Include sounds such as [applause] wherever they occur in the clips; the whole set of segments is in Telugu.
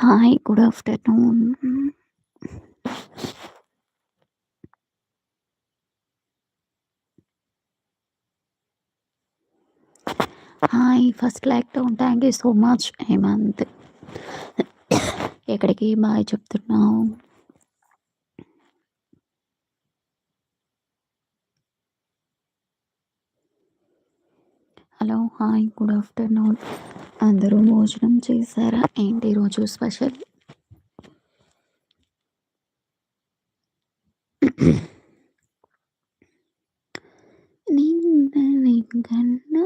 Hi good afternoon. Hi first like down thank you so much Hemanth. ఎక్కడికి బాయ్ చెప్తున్నావు? Hello hi good afternoon. అందరూ భోజనం చేశారా? ఏంటి ఈరోజు స్పెషల్? నిన్న నిన్న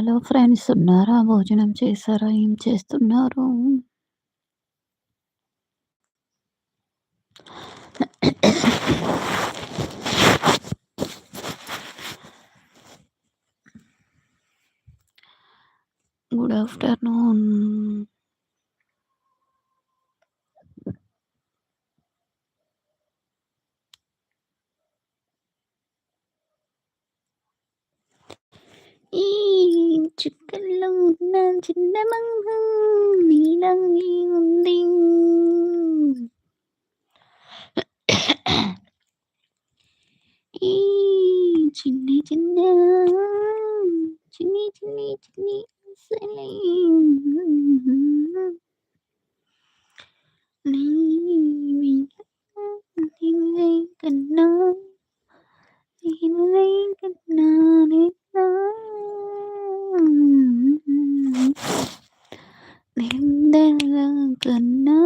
హలో ఫ్రెండ్స్ ఉన్నారా? భోజనం చేశారా? ఏం చేస్తున్నారు? Good afternoon. ఉన్న చందమామ నీలాగే ఉంది. ఈ చిన్ని చిన్న చిన్ని చిన్ని చిన్ని ఆశలే నీవే నీవే కన్నా నీవే కన్నా నేనా నిందెలా కన్నా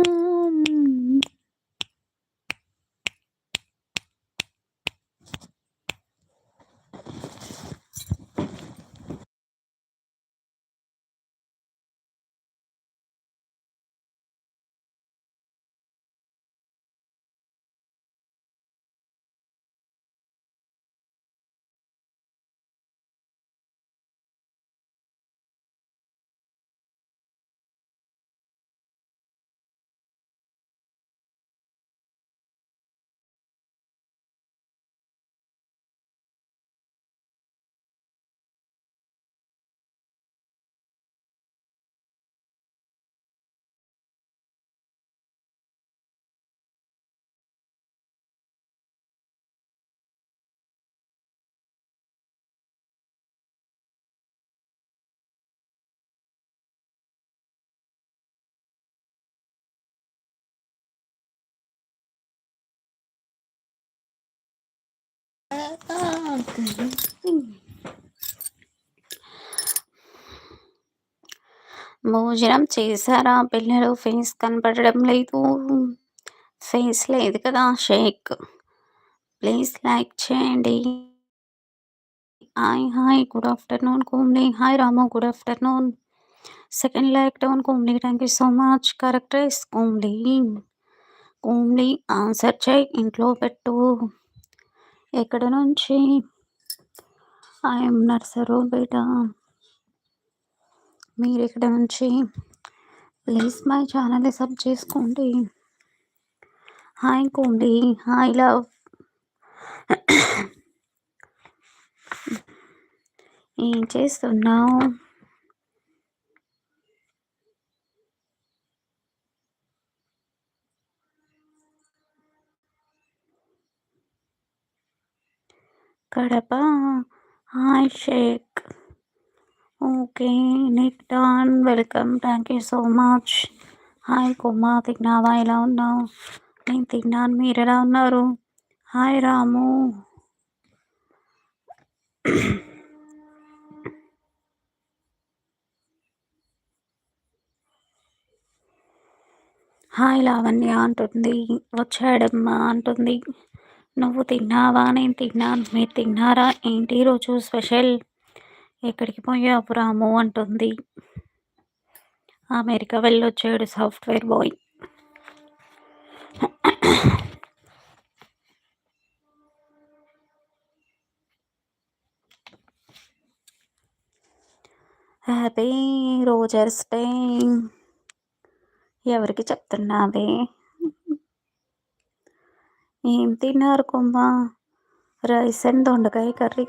భోజనం చేశారా? పిల్లలు ఫేస్ కనపడడం లేదు. ఫేస్ లేదు కదా! షేక్. ప్లీజ్ లైక్ చేయండి. Hi hi good afternoon Komli. Hi Ramu good afternoon. Second like down Komli thank you so much. Characters Komli. Komli answer చేయి ఇంట్లో పెట్టు. ఎక్కడ నుంచి? ఐఎమ్ నర్సరు మీరు ఇక్కడ నుంచి? ప్లీజ్ మై ఛానల్‌ని సబ్ చేసుకోండి. హాయ్ కోండి హాయ్ లవ్. ఏం చేస్తున్నావు? కడప. హాయ్ షేక్. ఓకే. నిక్ don welcome. Thank you so much. Hi కుమ్మ తిన్నావా? ఎలా ఉన్నావు? నేను తిన్నాను. ఎలా ఉన్నారు? హాయ్ రాము. హాయ్ లావణ్య అంటుంది. వచ్చాడమ్మా అంటుంది. నువ్వు తిన్నావా? నేను తిన్నాను. మీరు తిన్నారా? ఏంటి రోజు స్పెషల్? ఎక్కడికి పోయావు రాము? అంటుంది. America వెళ్ళొచ్చాడు software boy. Happy Rogers day ఎవరికి చెప్తున్నావే? ఏం తిన్నారు కొమ్మ? రైస్ అండ్ దొండకాయ curry.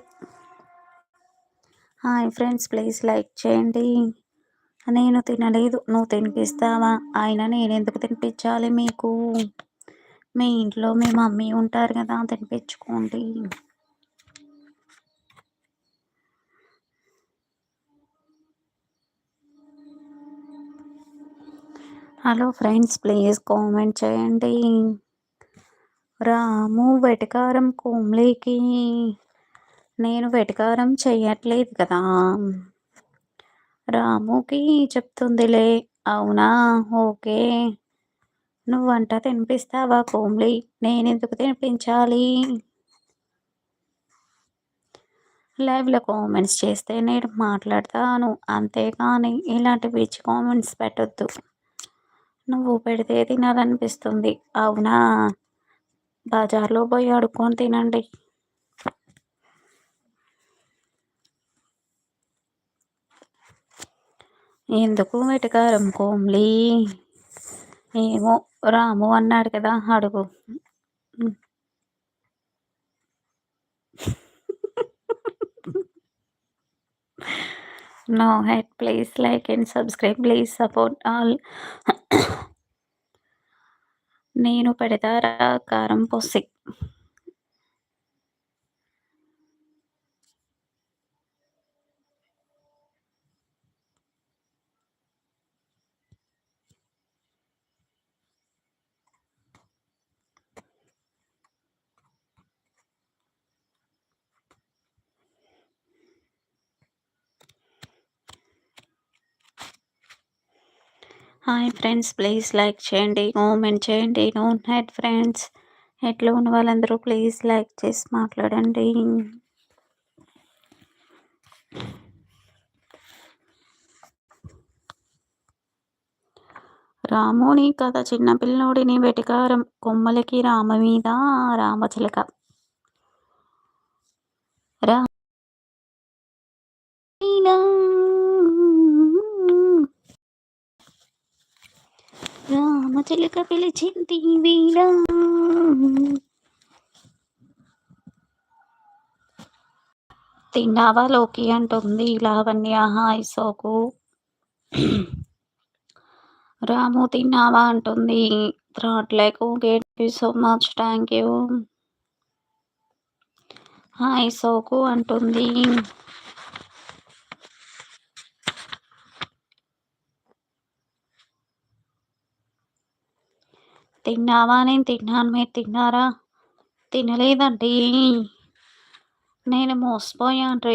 Hi friends please like చేయండి. నేను తినలేదు నువ్వు తినిపిస్తావా? ఆయన నేను ఎందుకు తినిపించాలి మీకు? మీ ఇంట్లో మీ మమ్మీ ఉంటారు కదా తినిపించుకోండి. హలో ఫ్రెండ్స్ ప్లీజ్ కామెంట్ చేయండి. రాము వెటకారం కోమ్లీకి. నేను వెటకారం చెయ్యట్లేదు కదా. రాముకి చెప్తుందిలే అవునా? ఓకే. నువ్వు వంట తినిపిస్తావా కోమ్లీ? నేనెందుకు తినిపించాలి? లైవ్లో కామెంట్స్ చేస్తే నేను మాట్లాడతాను. అంతేకాని ఇలాంటి పిచ్చి కామెంట్స్ పెట్టొద్దు. నువ్వు పెడితే తినాలనిపిస్తుంది అవునా? బజార్లో పోయి అడుక్కొని తినండి. ఎందుకు వెటకారం కోమ్లీ? ఏమో రాము అన్నాడు కదా అడుగు. No head please like and subscribe please support all నేను పెడతారా కారం పోసి హాయ్ ఫ్రెండ్స్ ప్లీజ్ లైక్ చేయండి మూమెంట్ చేయండి. No head friends. ఎట్లా ఉన్న వాళ్ళందరూ ప్లీజ్ లైక్ చేసి మాట్లాడండి. రాముని కథ చిన్నపిల్లోడిని వెటకారం కొమ్మలకి రామ మీద రామచిలక రా. రామచిలుక పిలిచింది వీణ తిన్నావా లోకి అంటుంది లావణ్య. హాయ్ సోకు. రాము తిన్నావా అంటుంది. Throat like gate you so much thank you. Hi సోకు అంటుంది. తిన్నావా? నేను తిన్నాను. మీరు తిన్నారా? తినలేదండి. నేను మోసపోయాను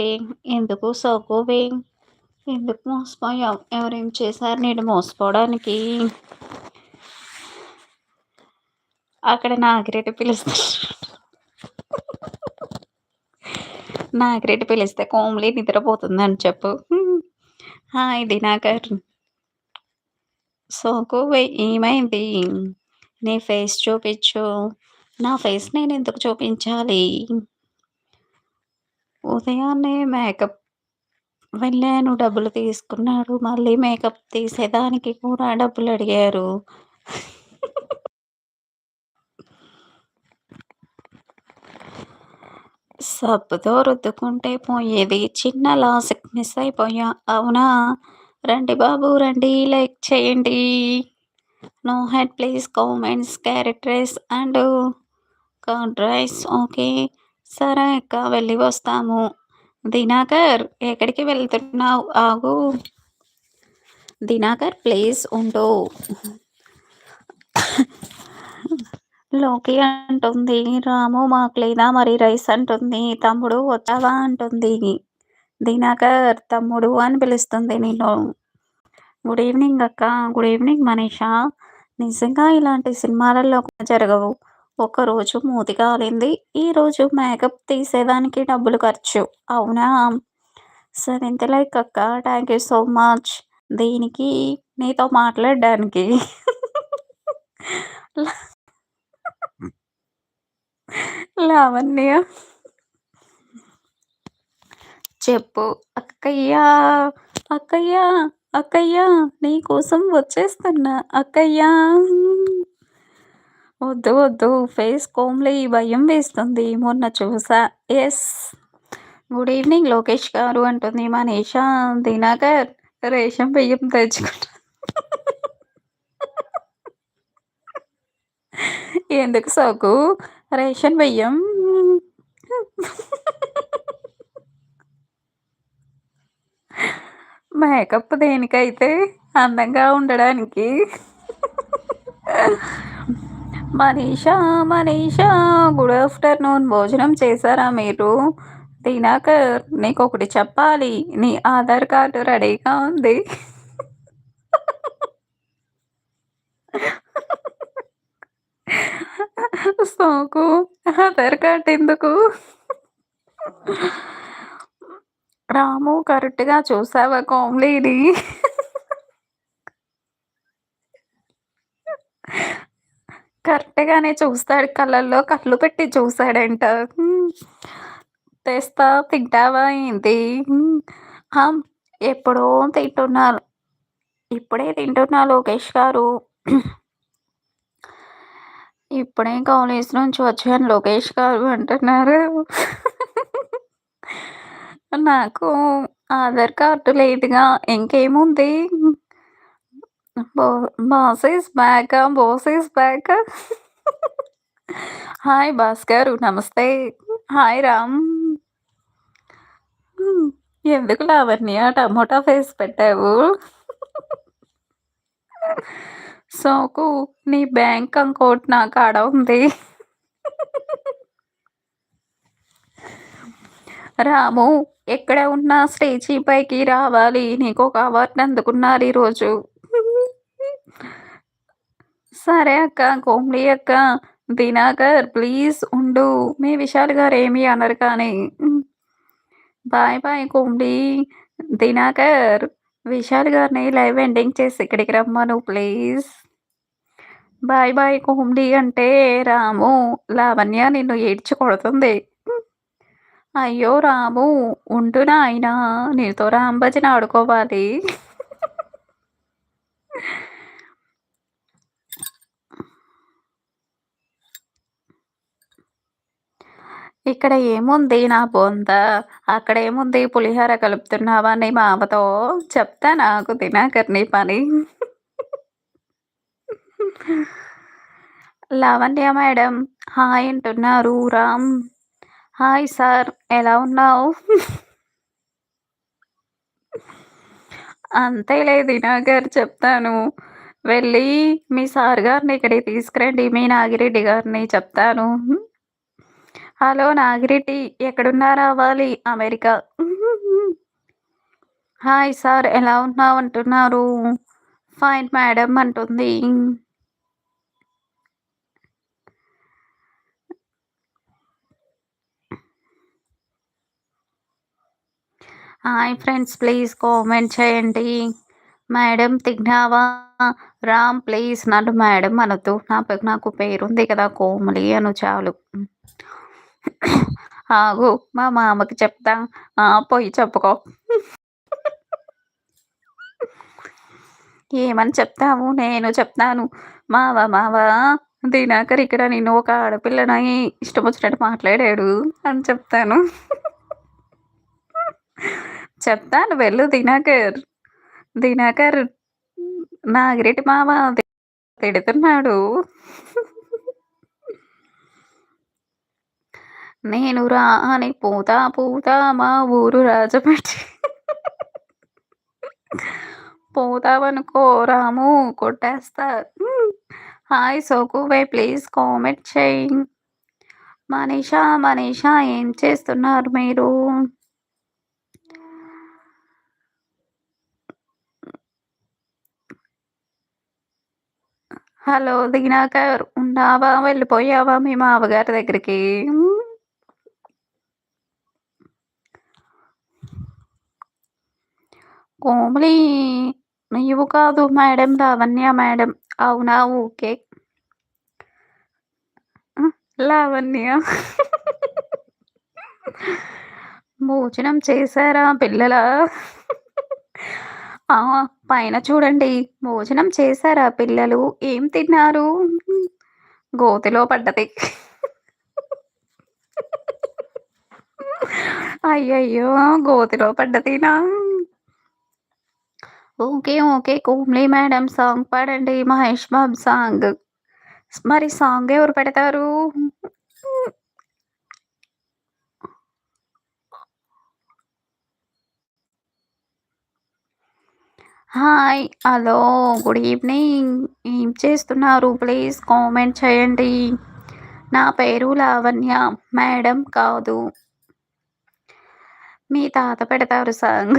ఎందుకు సోకోవే ఎందుకు మోసపోయావు? ఎవరేం చేశారు నేను మోసపోవడానికి? అక్కడ నాగిరెడ్డి పిలుస్తా నాగిరెడ్డి పిలిస్తే కోమ్లీ నిద్రపోతుందని చెప్పు. హాయ్ దినాకర్. సోకు ఏమైంది? నీ ఫేస్ చూపించు. నా ఫేస్ నేను ఎందుకు చూపించాలి? ఉదయాన్నే మేకప్ వెళ్ళాను డబ్బులు తీసుకున్నాడు. మళ్ళీ మేకప్ తీసేదానికి కూడా డబ్బులు అడిగారు. సబ్బుతో రుద్దుకుంటే పోయేది. చిన్న లాసిక్ మిస్ అయిపోయా. అవునా? రండి బాబు రండి లైక్ చేయండి. No head please comments carrot rice and curd rice okay సరే అక్క వెళ్ళి వస్తాము. దినాకర్ ఎక్కడికి వెళ్తున్నావు? ఆగు. దినాకర్ ప్లీజ్ ఉండు. లోకి అంటుంది. రాము మాకు లేదా మరి రైస్ అంటుంది. తమ్ముడు వచ్చావా అంటుంది. దినాకర్ తమ్ముడు అని పిలుస్తుంది నేను గుడ్ ఈవినింగ్ అక్క. గుడ్ ఈవినింగ్ మనీషా నిజంగా ఇలాంటి సినిమాలలో జరగవు. ఒకరోజు మూతి కాలింది. ఈరోజు మేకప్ తీసేదానికి డబ్బులు ఖర్చు. అవునా? సెవెంత్ లైక్ అక్క. థ్యాంక్ యూ సో మచ్ దీనికి నీతో మాట్లాడడానికి. లావణ్య. చెప్పు. అక్కయ్యా. అక్కయ్యా. అక్కయ్యా నీకోసం వచ్చేస్తున్నా. అక్కయ్యా! వద్దు వద్దు. ఫేస్ కోమ్లీ భయం వేస్తుంది. మొన్న చూసా. ఎస్. గుడ్ ఈవినింగ్ లోకేష్ గారు అంటుంది మనీషా. దినాకర్ రేషన్ బియ్యం తెచ్చుకుంటా. ఎందుకు సాకు? రేషన్ బియ్యం. మేకప్ దేనికైతే అందంగా ఉండడానికి? మనీషా మనీషా గుడ్ ఆఫ్టర్నూన్ భోజనం చేశారా మీరు? దినాకర్ నీకు ఒకటి చెప్పాలి. నీ ఆధార్ కార్డు రెడీగా ఉంది. సోకు ఆధార్ కార్డు ఎందుకు? రాము కరెక్ట్గా చూసావా కోమ్లీని? కరెక్ట్గానే చూస్తాడు కళ్ళల్లో కళ్ళు పెట్టి చూసాడంట. తెస్తా తింటావా ఏంటి? ఎప్పుడో తింటున్నారు. ఇప్పుడే తింటున్నా లోకేష్ గారు. ఇప్పుడే కాలేజ్ నుంచి వచ్చాను లోకేష్ గారు అంటున్నారు. నాకు ఆధార్ కార్డు లేదుగా ఇంకేముంది? బో boss is back boss is back? Hi Bhaskar నమస్తే. హాయ్ రామ్. ఎందుకు లావణ్య టమోటా ఫేస్ పెట్టావు? సోకు నీ బ్యాంక్ అకౌంట్ నా కాడ ఉంది. రాము ఎక్కడ ఉన్నా స్టేజీ పైకి రావాలి. నీకు ఒక అవార్డు అందుకున్నారు ఈరోజు. సరే అక్క కోమ్లీ అక్క దినాకర్ ప్లీజ్ ఉండు. మీ విశాల్ గారు ఏమీ అనరు కానీ. Bye bye Komli. Dinakar Vishal గారిని లైవ్ ఎండింగ్ చేసి ఇక్కడికి రమ్మను ప్లీజ్. బాయ్ బాయ్ కోమ్లీ అంటే రాము లావణ్య నిన్ను ఏడ్చి కొడుతుంది అయ్యో రాము ఉంటున్నా అయినా నీతో రాంభజన ఆడుకోవాలి. ఇక్కడ ఏముంది నా బొంద? అక్కడ ఏముంది? పులిహోర కలుపుతున్నావా నీ మామతో? చెప్తా నాకు దినాకర్ నీ పని. లావణ్య మేడం హాయ్ అంటున్నారు రామ్. హాయ్ సార్ ఎలా ఉన్నావు? అంతేలే దినాకర్ చెప్తాను. వెళ్ళి మీ సార్ గారిని ఇక్కడికి తీసుకురండి మీ నాగిరెడ్డి గారిని చెప్తాను. హలో నాగిరెడ్డి ఎక్కడున్నా రావాలి అమెరికా. హాయ్ సార్ ఎలా ఉన్నావు అంటున్నారు? ఫైన్ మేడం అంటుంది. హాయ్ ఫ్రెండ్స్ ప్లీజ్ కామెంట్ చేయండి. మేడం తిగ్నావా రామ్ ప్లీజ్ నన్ను మేడం అనొద్దు. నా నాకు పేరుంది కదా కోమలి అను చాలు. ఆగు మా మామకి చెప్తా. పోయి చెప్పుకో. ఏమని చెప్తాము నేను చెప్తాను. మావా మావా దినాకర్ ఇక్కడ నేను ఒక ఆడపిల్లని ఇష్టం వచ్చినట్టు మాట్లాడాడు అని చెప్తాను. చెప్తాను వెళ్ళు దినాకర్. దినాకర్ నాగిరెడ్డి మామ తిడుతున్నాడు. నేను రా అని పూతా పూతా మా ఊరు రాజపెట్టి పోతావనుకో రాము కొట్టేస్తా. హాయ్ సోకు వై ప్లీజ్ కామెంట్ చేయి. మనీషా మనీషా ఏం చేస్తున్నారు మీరు? హలో దిగినాక ఉన్నావా? వెళ్ళిపోయావా మీ మామగారి దగ్గరికి? కోమలి నీవు కాదు మేడం లావణ్య మేడం. అవునా? ఓకే. లావణ్య. భోజనం చేశారా పిల్లలా? పైన చూడండి. భోజనం చేశారా పిల్లలు? ఏం తిన్నారు? గోతిలో పడ్డది. అయ్యయ్యో! గోతిలో పడ్డదినా? Okay. Okay. Komli madam song పాడండి. మహేష్ బాబు సాంగ్. మరి సాంగ్ ఎవరు పెడతారు? హాయ్. హలో. Good evening. ఏం చేస్తున్నారు? ప్లీజ్ కామెంట్ చేయండి. నా పేరు లావణ్య. మేడం కాదు. మీ తాత పెడతారు సాంగ్.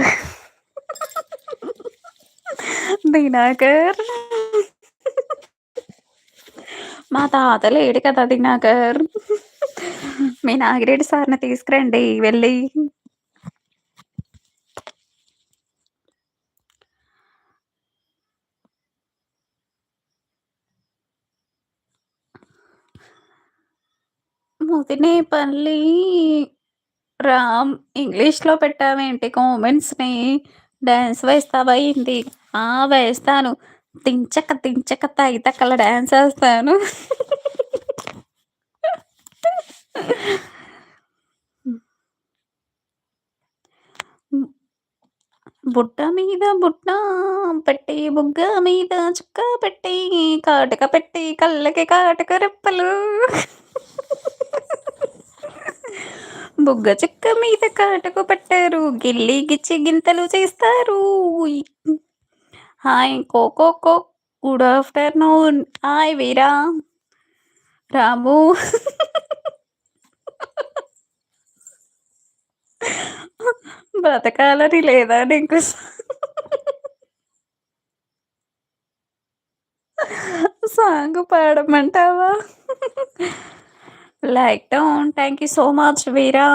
దినాకర్. మా తాత లేడు కదా దినాకర్. మీ నాగిరెడ్డి సార్‌ని తీసుకురండి వెళ్ళి. ముదినేపల్లి రామ్ ఇంగ్లీష్‌లో పెట్టావేంటి కామెంట్స్‌ని? డ్యాన్స్ వేస్తావా ఏంటి? ఆ! వేస్తాను. దించక దించక తగితక్కల డ్యాన్స్ వేస్తాను బుట్ట మీద బుట్ట పెట్టి బుగ్గ మీద చుక్క పెట్టి కాటుక పెట్టి కళ్ళకి కాటుక రెప్పలు. బుగ్గ చుక్క మీద కాటకు పట్టారు గిల్లి గిచ్చి గింతలు చేస్తారు. హాయ్ కోకో కో good afternoon. Hi Veera. Ramu. బ్రతకాలని లేదా నీకు? Song పాడమంటావా? Like down. Thank you so much Veera.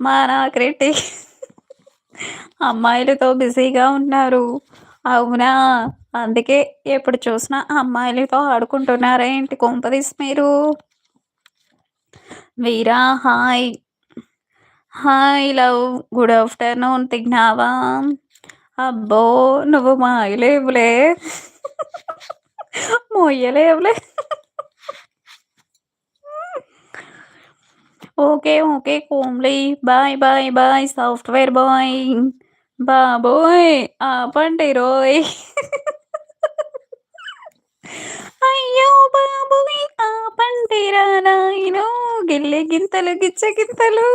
మా క్రిటిక్ అమ్మాయిలతో బిజీగా ఉన్నారు. అవునా? అందుకే ఎప్పుడు చూసినా అమ్మాయిలతో ఆడుకుంటున్నారా ఏంటి మీరు? Veera hi. Hi love. Good afternoon. తిన్నావా? అబ్బో! నువ్వు మాయలేవులే. [laughs] మొయ్యలేవులే. Okay. Okay. Komli. Bye. Bye. Bye. Software boy. బాబోయ్! ఆపండి రోయ్ అయ్యో బాబోయ్! ఆపండిరా నాయను గిల్లి గింతలు గిచ్చ గింతలు.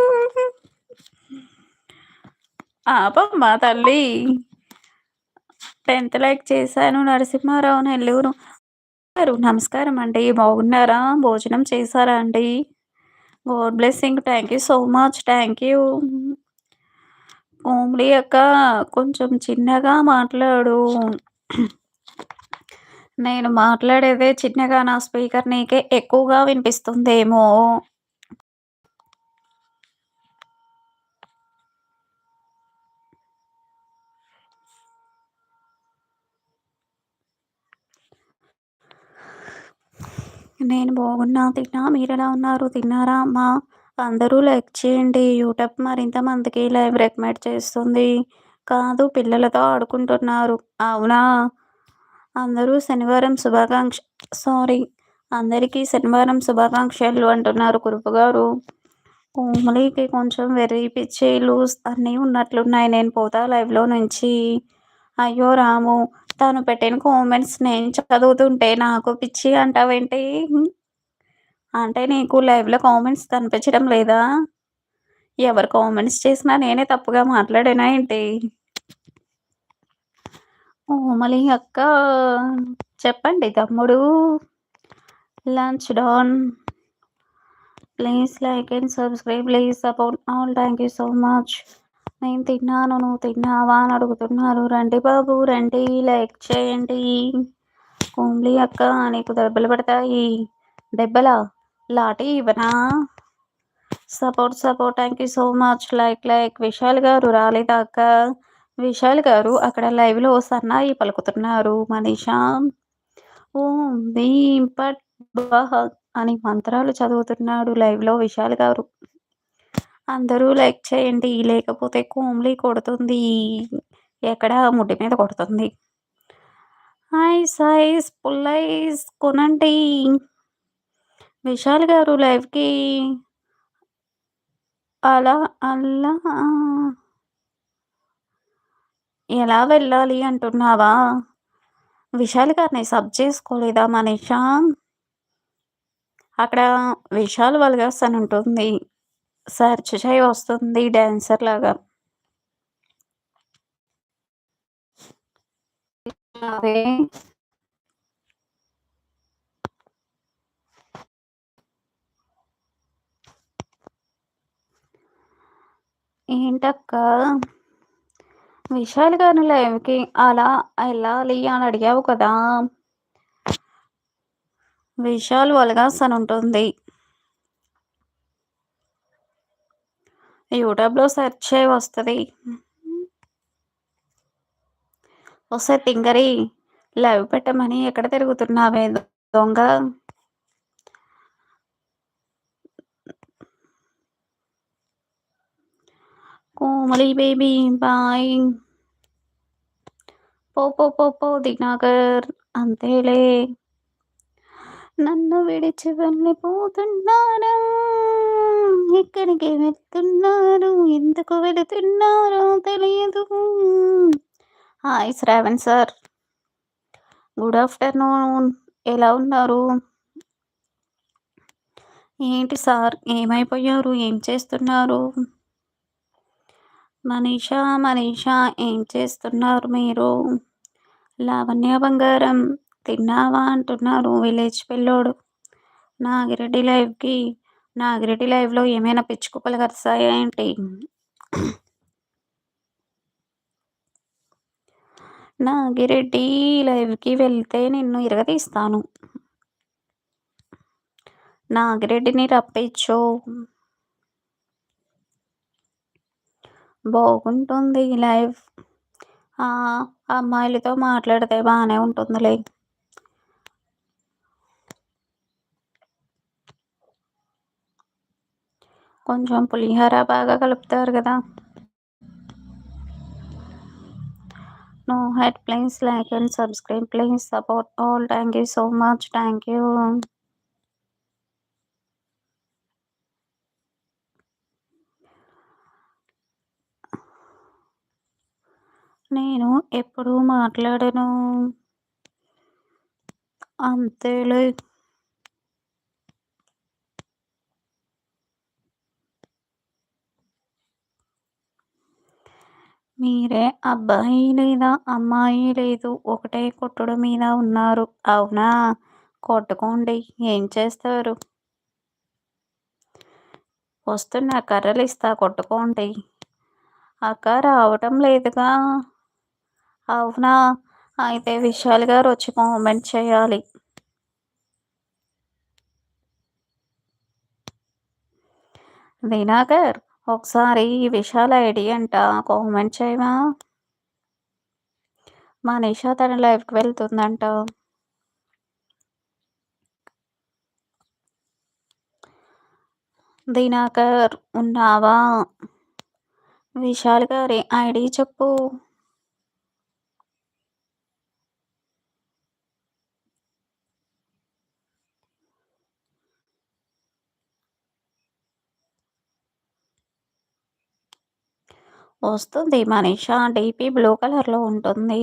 ఆపమ్మా తల్లి. 10థ్ లైక్ చేశాను. నరసింహారావు నెల్లూరు. నమస్కారం అండి. బాగున్నారా? భోజనం చేశారా అండి? God blessing. Thank you so much. Thank you. Komli అక్క కొంచెం చిన్నగా మాట్లాడు. నేను మాట్లాడేదే చిన్నగా నా స్పీకర్ నీకే ఎక్కువగా వినిపిస్తుందేమో! నేను బాగున్నా. తిన్నా. మీరు ఎలా ఉన్నారు? తిన్నారా అమ్మా? అందరూ లైక్ చేయండి. యూట్యూబ్ మరింత మందికి లైవ్ రికమెండ్ చేస్తుంది. కాదు పిల్లలతో ఆడుకుంటున్నారు. అవునా? అందరూ శనివారం శుభాకాంక్ష సారీ అందరికీ శనివారం శుభాకాంక్షలు అంటున్నారు కురుపు గారు. కోమలికి కొంచెం వెర్రి పిచ్చి లూజ్ అన్నీ ఉన్నట్లున్నాయి. నేను పోతా లైవ్‌లో నుంచి. అయ్యో రాము! తను పెట్టిన కామెంట్స్ నేను చదువుతుంటే నాకు పిచ్చి అంటావేంటి? అంటే నీకు లైవ్‌లో కామెంట్స్ కనిపించడం లేదా? ఎవరు కామెంట్స్ చేసినా నేనే తప్పుగా మాట్లాడానా ఏంటి? ఓమలి అక్క చెప్పండి తమ్ముడు. Lunch done please like and subscribe. Please support all. Thank you so much. నేను తిన్నాను. నువ్వు తిన్నావా? అని అడుగుతున్నారు. రండి బాబు రండి. లైక్ చేయండి. కోమలి అక్క నీకు దెబ్బలు పడతాయి. దెబ్బలా లాటి ఇవనా support support thank you so much like like Vishal గారు రాలేదాకా విశాల్ గారు అక్కడ లైవ్లో సన్నాయి పలుకుతున్నారు మనీషా ఓం భీం పట్ బహ అని మంత్రాలు చదువుతున్నాడు లైవ్లో విశాల్ గారు అందరూ లైక్ చేయండి. లేకపోతే కోమ్లీ కొడుతుంది. ఎక్కడ ముడ్డి మీద కొడుతుంది. ఐస్ ఐస్ పుల్లైస్ కొనండి. విశాల్ గారు లైవ్కి అలా అలా. ఎలా వెళ్ళాలి అంటున్నావా? విశాల్ గారిని సబ్ చేసుకోలేదా మనీషా? అక్కడ విశాల్ వల్గర్స్ అని ఉంటుంది. సెర్చ్ చేయి వస్తుంది డాన్సర్ లాగా. ఏంటక్క? విశాల్ గారిని లైవ్కి అలా వెళ్ళాలి అని అడిగావు కదా. విశాల్ వల్గాస్ అని ఉంటుంది యూట్యూబ్లో సెర్చ్ చేయి వస్తుంది. వస్తే తింగరి లైవ్ పెట్టమని ఎక్కడ తిరుగుతున్నావే దొంగ? Komali baby bye. పో పో పో పో దినాకర్ అంతేలే. నన్ను విడిచి వెళ్ళిపోతున్నాను? ఎక్కడికి వెళ్తున్నారు? ఎందుకు వెళుతున్నారో? తెలియదు. Hi Shravan sir. Good afternoon. ఎలా ఉన్నారు? ఏంటి సార్? ఏమైపోయారు? ఏం చేస్తున్నారు? మనీషా మనీషా ఏం చేస్తున్నారు మీరు? లావణ్య బంగారం తిన్నావా? అంటున్నారు విలేజ్ పిల్లోడు. నాగిరెడ్డి లైవ్కి నాగిరెడ్డి లైవ్లో ఏమైనా పిచ్చి కుక్కలు కరిస్తాయా ఏంటి నాగిరెడ్డి లైవ్కి వెళ్తే నిన్ను ఇరగదీస్తాను. నాగిరెడ్డిని రప్పించు. బాగుంటుంది లైవ్. అమ్మాయిలతో మాట్లాడితే బాగానే ఉంటుందిలే. కొంచెం పులిహోర బాగా కలుపుతారు కదా. No head please like and subscribe please support all thank you so much thank you నేను ఎప్పుడు మాట్లాడను. అంతేలే మీరే అబ్బాయి లేదా అమ్మాయి లేదు ఒకటే కొట్టుడు మీద ఉన్నారు. అవునా? కొట్టుకోండి. ఏం చేస్తారు? వస్తున్న కర్రలు ఇస్తా కొట్టుకోండి. అక్క రావటం లేదుగా. అవునా? అయితే విశాల్ గారు వచ్చి కామెంట్ చేయాలి. దినాకర్ ఒకసారి విశాల్ ఐడి అంట కామెంట్ చేయమా మనీషా తన లైఫ్కి వెళ్తుందంట. దినాకర్ ఉన్నావా? విశాల్ గారి ఐడి చెప్పు. వస్తుంది. మనీషా డీపీ బ్లూ కలర్లో ఉంటుంది.